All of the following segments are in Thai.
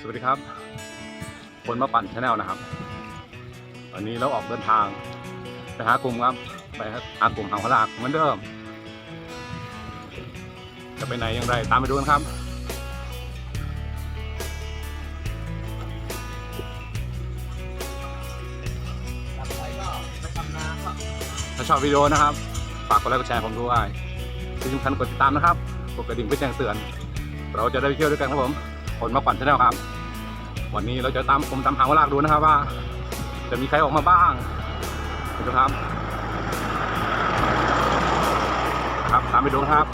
สวัสดีครับ คนมาปั่นชาแนลนะครับ วันนี้เราออกเดินทางไปหากลุ่มครับ ไปหากลุ่มหางพลากเหมือนเดิม จะไปไหนอย่างไรตามไปดูกันครับถ้าชอบวิดีโอนะครับ ฝากกดไลค์กดแชร์ผมด้วยที่สำคัญกดติดตามนะครับ กดกระดิ่งเพื่อแจ้งเตือน เราจะได้ไปเที่ยวด้วยกันครับผมผลมาปั่นชาแนลครับ วันนี้เราจะตามผมตามหางวลากดูนะครับว่า จะมีใครออกมาบ้างนะครับครับตามไปดูครับ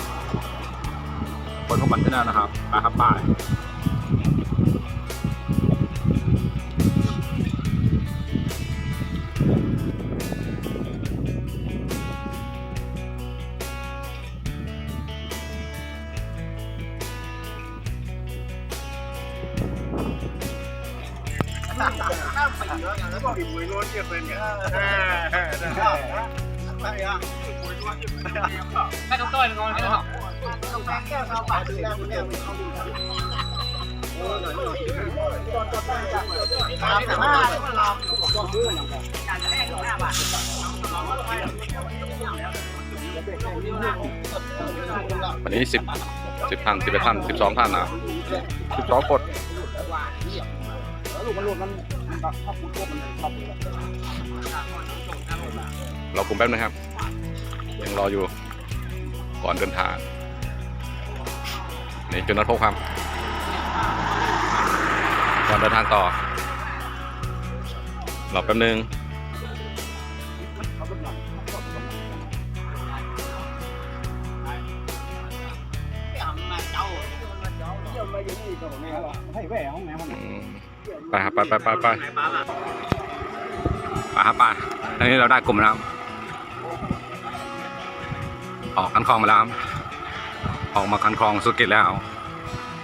ผลมาปั่นชาแนลนะครับไปครับไป วันนี้สิบสิบท่านสิบเอ็ดท่านสิบสองท่านนะสิบสองคนเราคุมแป๊บนึงครับ ยังรออยู่ก่อนเดินทางนี่คือนัดพบครับก่อนเดินทางต่อรอแป๊บนึง ไปครับไปไปไปไปไปครับไปตอนนี้เราได้กลุ่มแล้วออกคันคลองมาแล้วออกมาคันคลองสุกิจแล้ว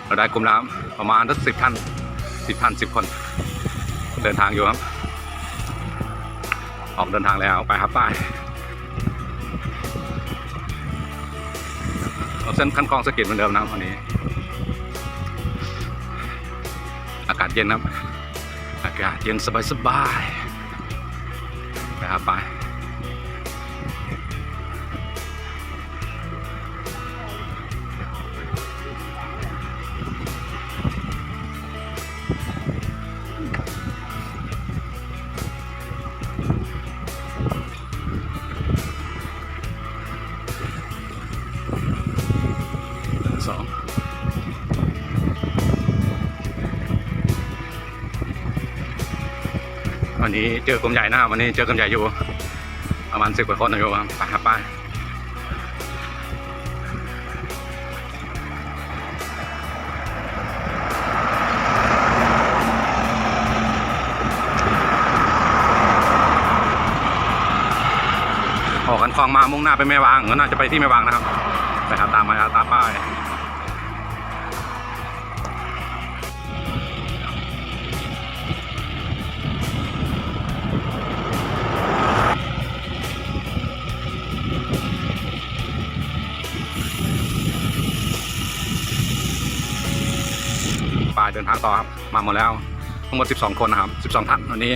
เราได้กลุ่มแล้วประมาณสักสิบท่านสิบท่านสิบคน เดินทางอยู่ครับ ออกเดินทางแล้วไปครับไปเอาเส้นคันคลองสกิจเหมือนเดิมนะวันนี้ อากาศเย็นครับากาศเย็นสบายๆไปครับไป นี้เจอกลุ่มใหญ่นะครับวันนี้เจอกลุ่มใหญ่อยู่ ประมาณสิบกว่าคนอยู่ครับไปครับไปออกกันคลองมามุ่งหน้าไปแม่วางก็น่าจะไปที่แม่วางนะครับ อครับมาหมดแล้วทั้งหมด 12 คนนะครับ 12ท่านวันนี้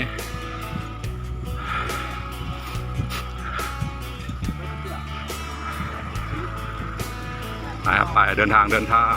ไปครับไปเดินทางเดินทาง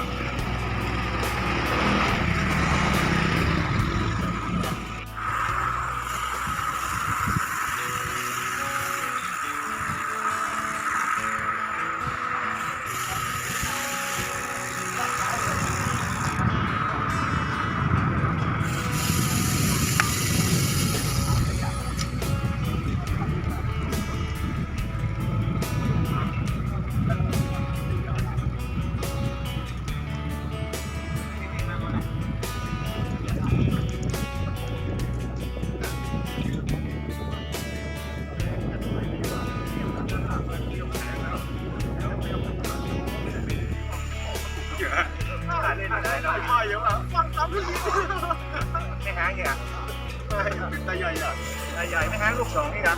สองนี่ครับ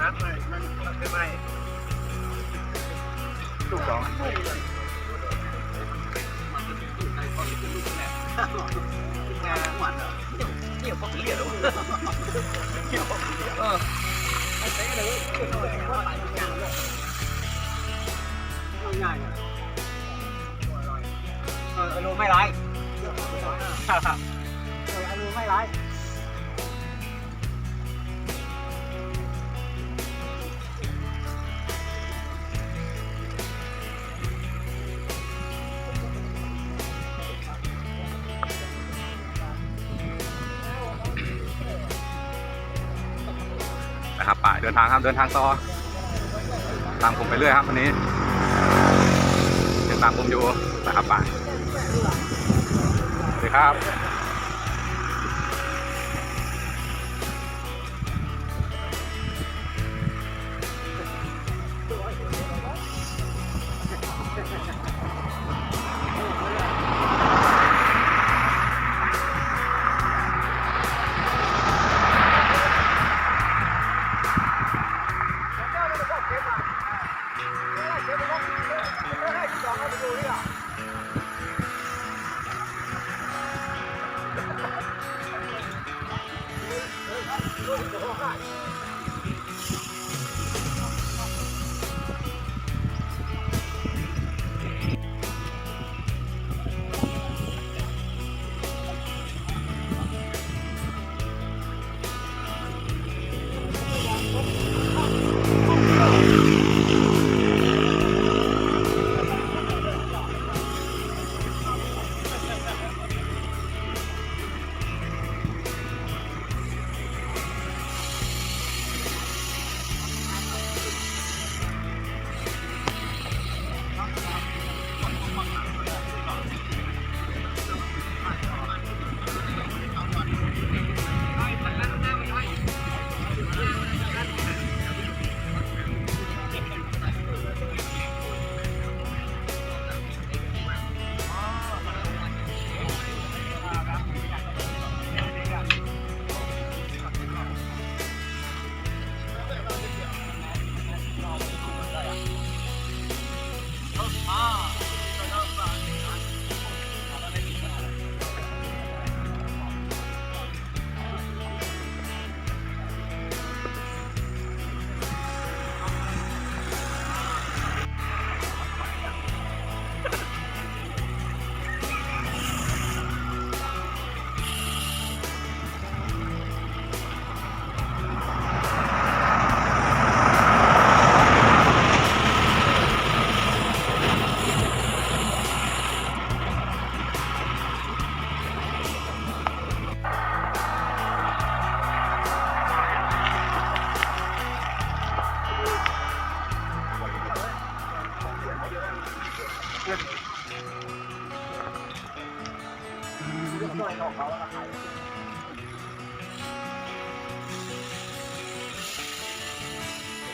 นัดเลยมันไม่ไม่ลูกสองงานหวานเหรอเกี่ยวกับเรียนหรอเกี่ยวเออไม่ใช่เลยว่าหลายอย่างเลยง่ายอะเอออารมณ์ไม่ร้ายอออารมณ์ไม่ร้าย นะครับป่าเดินทางครับเดินทางต่อตามผมไปเรื่อยครับวันนี้เดินตามผมอยู่นะครับป่าสวัสดีครับ 冻死了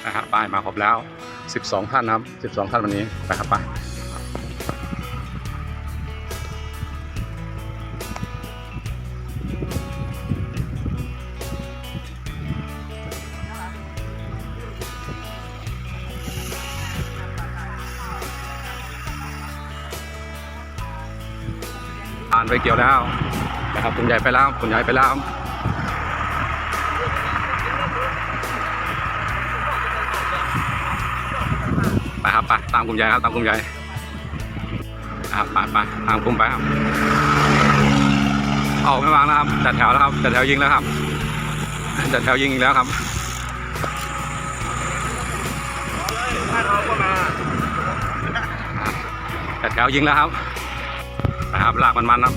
นะครับป้ายมาครบแล้ว 12 ท่านนะครับ12 ท่านวันนี้ไปครับไปผ่านไปเกี่ยวแล้วนะครับคุณใหญ่ไปแล้วคุณใหญ่ไปแล้ว ตามกลุ่มใหญ่ครับตามกลุ่มใหญ่ครับไปไปตามกลุ่มไปครับออกไม่วางนะครับจัดแถวแล้วครับจัดแถวยิงแล้วครับจัดแถวยิงอีกแล้วครับจัดแถวยิงแล้วครับนะครับลากมันมันๆครับ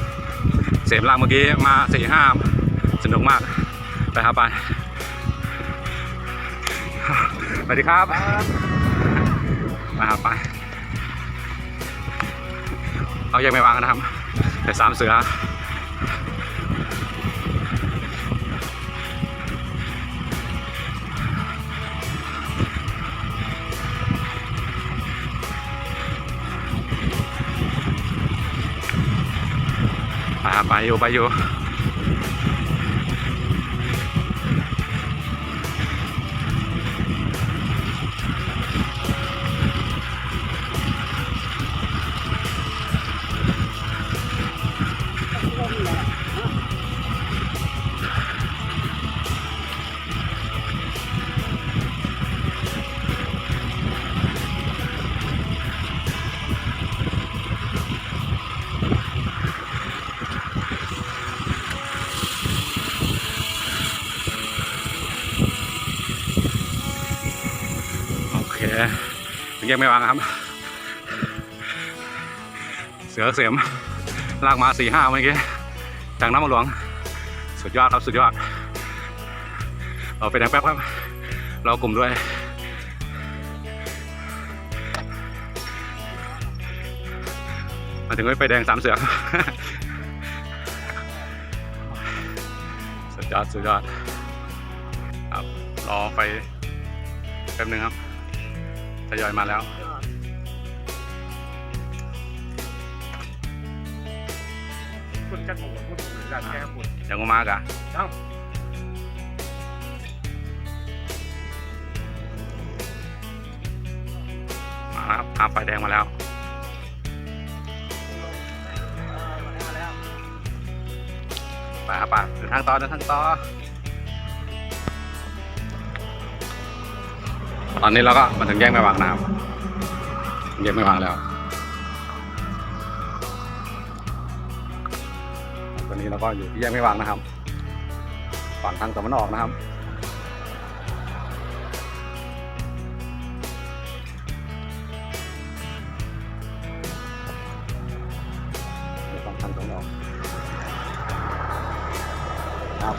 เสียมลากเมื่อกี้มาสี่ห้าสนุกมากไปครับไปสวัสดีครับ มาครับไปเอายังไม่วางนะครับ แต่สามเสือไปครับไปอยู่ไปอยู่ ถึงแยกไม่วางครับ เสือเสียมลากมาสี่ห้าเมื่อกี้จากน้ำมหลวง สุดยอดครับสุดยอดเราไปแดงแป๊บครับ เรากลุ่มด้วยมาถึงไว้ไฟแดงสามเสือสุดยอดสุดยอดครับรอไฟแป๊บนึงครับ ทยอยมาแล้ว คุณจะถูกคุณจะแก้คุณยังมากอะยังมาแล้วครับข้ามไฟแดงมาแล้วไปครับไปเดินทางต่อเดินทางต่อ ตอนนี้เราก็มาถึงแยกแม่วางนะครับแยกแม่วางแล้วตอนนี้เราก็อยู่ที่แยกแม่วางนะครับฝั่งทางตะวันออกนะครับเดี๋ยวต้องทำตรงออกครับ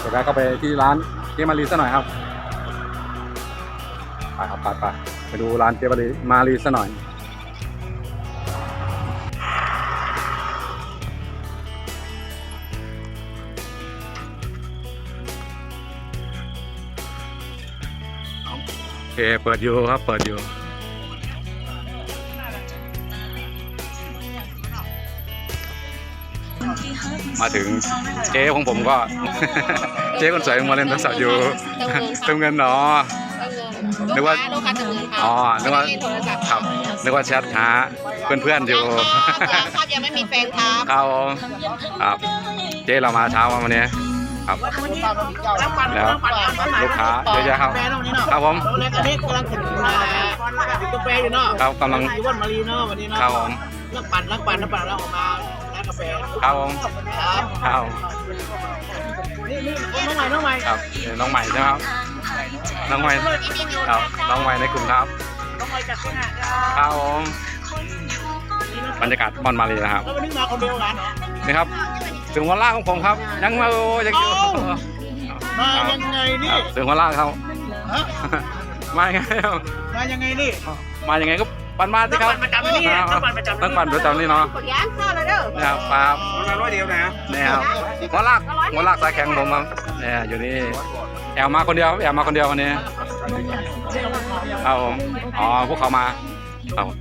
เดี๋ยวแวะเข้าไปที่ร้านเจมารีสักหน่อยครับ ครับไปไปไปดูร้านเจมารีมารีสักหน่อย โอเค เปิดอยู่ครับ เปิดอยู่มาถึงเจ๊ของผมก็ เจ๊คนสวยมาเล่นโทรศัพท์อยู่เติมเงินเนาะ นึกว่าลูกค้าจะมืออ๋อนึกว่าเล่นโทรศัพท์ครับนึกว่าแชทหาเพื่อนๆอยู่ยังครับยังไม่มีแฟนครับครับผมครับเจ๊เรามาเช้ามาวันนี้ครับแล้วลูกค้าเยอะแยะครับครับผมแล้วอันนี้กำลังถึงกาแฟอยู่เนาะครับกำลังอยู่บ้านมารีเนาะวันนี้เนาะครับผมนักปั่นนักปั่นนักปั่นแล้วออกมาร้านกาแฟครับผมครับครับนี่นี่น้องใหม่น้องใหม่ครับเดี๋ยวน้องใหม่ใช่ไหมครับ น้องใหม่ครับน้องใหม่ในกลุ่มครับน้องใหม่จากที่ไหนครับผมบรรยากาศบอนมาเลยนะครับแล้ววันนี้มาคนเดียวกันนี่ครับถึงวันล่างของผมครับ ยังมาโอ้ยังอยู่มายังไงนี่ครับถึงวันล่างครับฮะมายังไงครับมายังไงนี่มายังไงก็ปั่นมาสิครับนักปั่นประจำนี่นักปั่นประจำต้องปั่นประจำนี่เนาะย่างข้าวเลยเด้อเนี่ยครับปลาครับมาร้อยเดียวนะเนี่ยครับหัวลากหัวลากสายแข็งผมครับเนี่ยอยู่นี่ แอลมาคนเดียวแอลมาคนเดียววันนี้ครับผมอ๋อพวกเขามาครับผม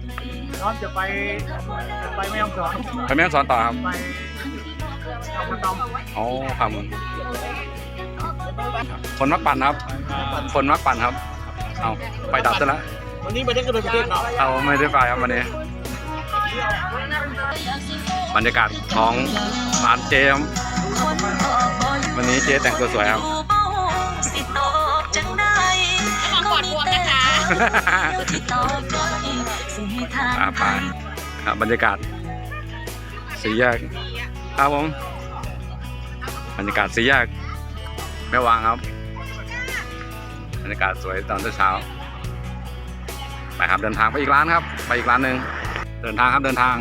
น้องจะไปจะไปไม่ยอมสอนไปแม่ฮ่องสอนต่อครับไปเอาคนตอมอ๋อครับผมคนมักปั่นครับ คนมักปั่นครับ เอาไปดับซะแล้ววันนี้ไปได้กระโดดประเทศเนาะเอาไม่ได้ไปครับวันนี้บรรยากาศของร้านเจมส์วันนี้เจ๊แต่งตัวสวยครับ นะคะอ่าไปครับบรรยากาศสี่แยกครับผมบรรยากาศสี่แยกแม่วางครับบรรยากาศสวยตอนเช้าไปครับเดินทางไปอีกร้านครับ ไปอีกร้านหนึ่งเดินทางครับเดินทาง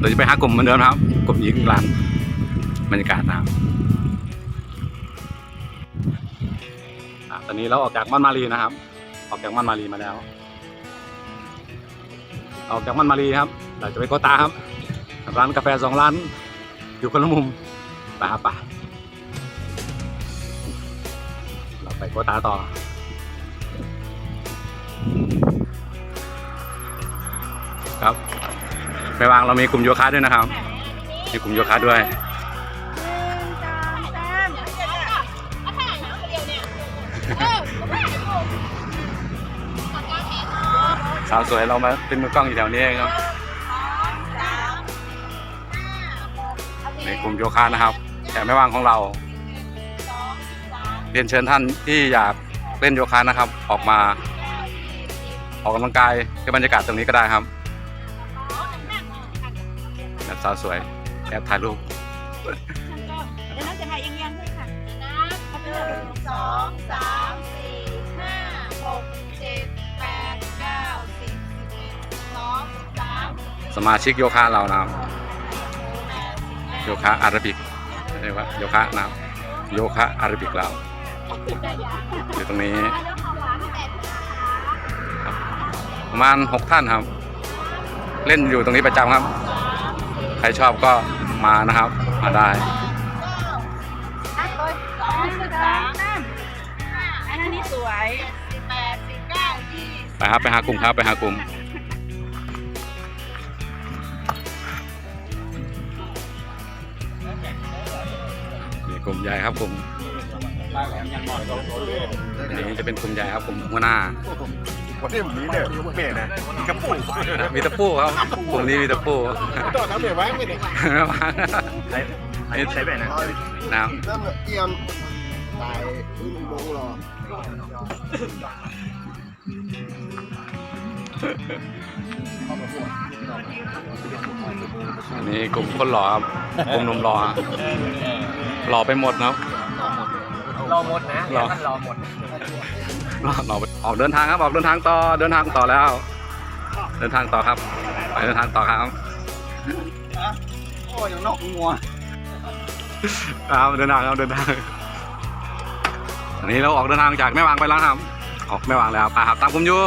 เราจะไปหากลุ่มเหมือนเดิมครับ กลุ่มอีกร้านบรรยากาศนะครับ ตอนนี้เราออกจากมันมารีนะครับ ออกจากมันมารีมาแล้ว ออกจากมันมารีครับเราจะไปโกตาครับ ร้านกาแฟสองร้าน อยู่คนละมุมไปครับไปเราไปโกตาต่อครับไม่วางเรามีกลุ่มโยคะด้วยนะครับ มีกลุ่มโยคะด้วย สาวสวยเรามาเป็นมือกล้องอยู่แถวนี้เองครับลุ่มโยคะนะครับ แต่ไม่ว่างของเรา เรียนเชิญท่านที่อยากเล่นโยคะนะครับ ออกมา ออกกำลังกายในบรรยากาศตรงนี้ก็ได้ครับแบบสาวสวยแอบถ่ายรูปเดี๋ยวน้องจะถ่ายเอียงๆด้วยค่ะนะหนึ่งสองสาม สมาชิกโยคะเรานะครับโยคะอาราบิกเรียกว่าโยคะนะครับโยคะอาราบิกเราอยู่ตรงนี้ครับประมาณหกท่านครับ เล่นอยู่ตรงนี้ประจำครับ ใครชอบก็มานะครับ มาได้สองสิบสามอันนี้สวยสิบแปดสิบเก้ายี่สิบไปครับไปหากลุ่มครับไปหากลุ่ม กลุ่มใหญ่ครับกลุ่มอันนี้จะเป็นกลุ่มใหญ่ครับกลุ่มหัวหน้าวันนี้ผมนี้เนี่ยเปลี่ยนนะกระปุกมีตะปูครับกลุ่มนี้มีตะปูต่อน้ำเปลี่ยนไว้ไม่ได้ใช้ใช้แบบนั้นน้น้ำเตรียมตายนี่มันโมงรอำอันนี้กลุ่มคนหล่อครับกลุ่มหนมหล่อฮะ หล่อไปหมดนะครับรอหมดนะรอท่านรอหมดเราเราออกเดินทางครับออกเดินทางต่อเดินทางต่อแล้ว เดินทางต่อครับ ไปเดินทางต่อครับโอ้ยนอกงัวครับเดินทางครับเดินทางอันนี้เราออกเดินทางจากแม่วางไปแล้วครับ ออกแม่วางแล้วพาครับตามผมอยู่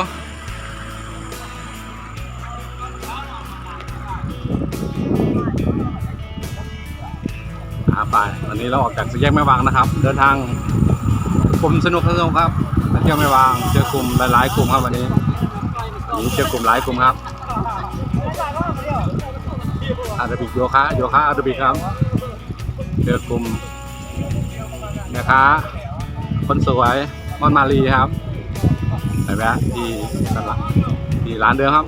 นี้เราออกจากสี่แยกแม่วางนะครับ เดินทางกลุ่มสนุกสนุกครับมาเที่ยวแม่วางเจอกลุ่มหลายๆกลุ่มครับวันนี้วันนี้เจอกลุ่มหลายกลุ่มครับอาราบิกโยคะโยคะอาราบิกครับเจอกลุ่มนะคะคนสวยมอนมารีครับไปแวะที่ตลาดที่ร้านเดิมครับ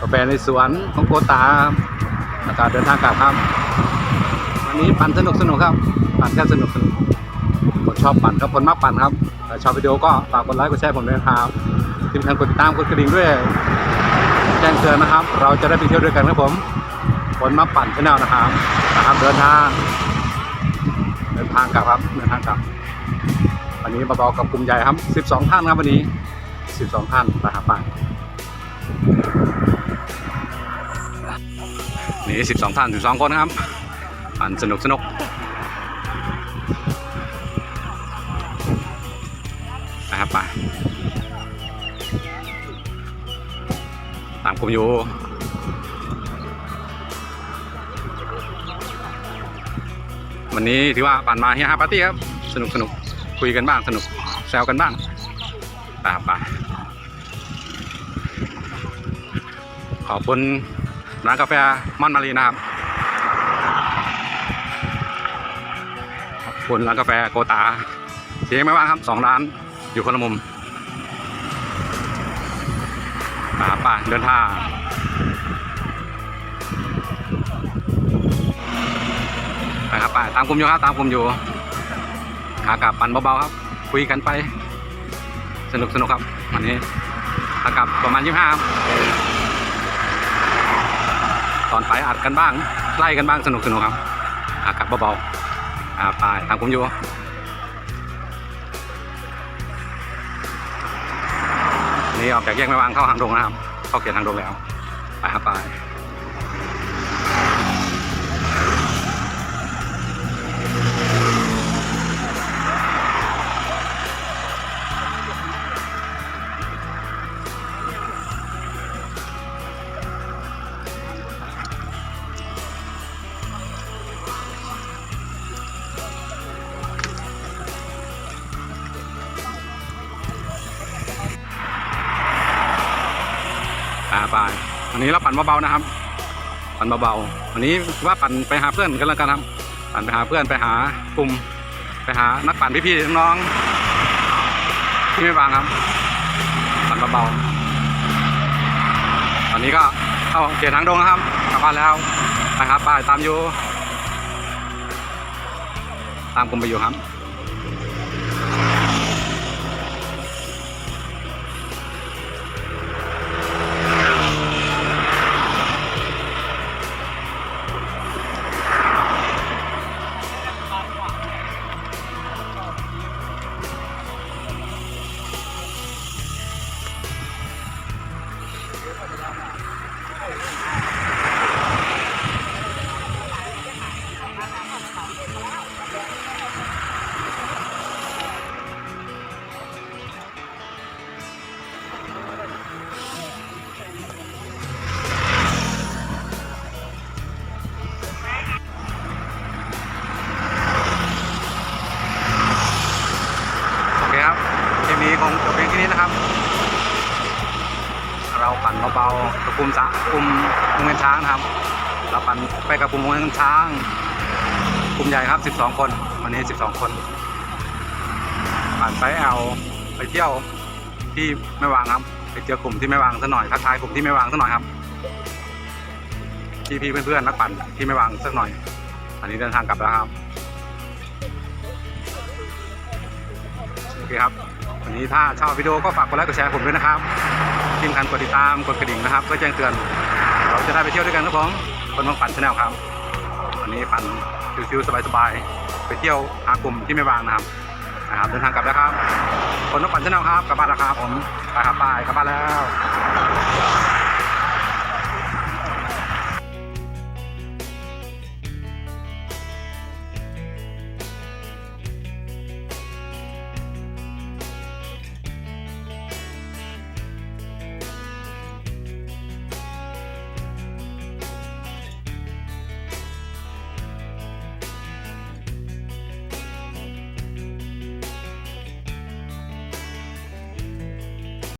กาแฟในสวนของโกตาครับแล้วก็เดินทางกลับครับ นี้ปั่นสนุกสนุกครับ ปั่นแค่สนุกสนุกคนชอบปั่นครับคนมากปั่นครับแต่ชอบวิดีโอก็ฝากกดไลค์กดแชร์ผมด้วยนะครับทีมงานกดติดตามกดกระดิ่งด้วยแจ้งเตือนนะครับ เราจะได้ไปเที่ยวด้วยกันครับผมคนมาปั่นชแนลนะครับนะครับเดินทางเดินทางกลับครับเดินทางกลับวันนี้เบาๆกับกลุ่มใหญ่ครับ 12 ท่านครับวันนี้ 12 ท่านไปครับไปนี่ 12 ท่าน 12 คนครับ ปั่นสนุกสนุกไปครับไปตามกลุ่มอยู่วันนี้ถือว่าปั่นมาเฮียฮาปาร์ตี้ครับ สนุกสนุกคุยกันบ้างสนุกแซวกันบ้างไปครับไปขอบคุณร้านกาแฟม่อนมารีนะครับ บคุณร้านกาแฟโกตาเสียงไม่ว่างครับสองร้านอยู่คนละมุมไปครับไปเดินทางไปครับไปตามกลุ่มอยู่ครับตามกลุ่มอยู่ขากลับปั่นเบาๆครับ คุยกันไป สนุกสนุกครับวันนี้ขากลับประมาณยี่ห้าตอนไปอัดกันบ้างไล่กันบ้างสนุกสนุกครับขากลับเบาๆ อ่าไปตามกลุ่มอยู่นี่ออกจากแยกไม่วางเข้าทางตรงนะครับ เข้าเขตทางตรงแล้ว ไปครับไป วันนี้เราปั่นเบาๆนะครับ ปั่นเบาๆวันนี้ว่าปั่นไปหาเพื่อนกันแล้วกันครับปั่นไปหาเพื่อนไปหากลุ่มไปหานักปั่นพี่ๆน้องๆที่ไม่บางครับ ปั่นเบาๆตอนนี้ก็เข้าเขตทางดงนะครับกลับบ้านแล้วไปครับไปตามอยู่ ตามกลุ่มไปอยู่ครับ ปั่นเบากับกลุ่มสะกลุ่มวงเงินช้างนะครับเราปั่นไปกับกลุ่มวงเงินช้างกลุ่มใหญ่ครับ 12 คน วันนี้ 12 คนปั่นไซแอลไปเที่ยวที่ไม่วางครับ ไปเจอกลุ่มที่ไม่วางสักหน่อยทักทายกลุ่มที่ไม่วางสักหน่อยครับพี่พี่เพื่อนๆนักปั่นที่ไม่วางสักหน่อย อันนี้เดินทางกลับแล้วครับโอเคครับ วันนี้ถ้าชอบวิดีโอก็ฝากกดไลค์กดแชร์ผมด้วยนะครับ ที่สำคัญกดติดตามกดกระดิ่งนะครับเพื่อแจ้งเตือน เราจะได้ไปเที่ยวด้วยกันครับผมคนบางปันชาแนลครับวันนี้ปันชิวๆสบายๆไปเที่ยวหากลุ่มที่ไม่วางนะครับนะครับเดินทางกลับแล้วครับคนน้องปั่นชาแนลครับกลับบ้านแล้วครับผมไปครับไปกลับบ้านแล้ว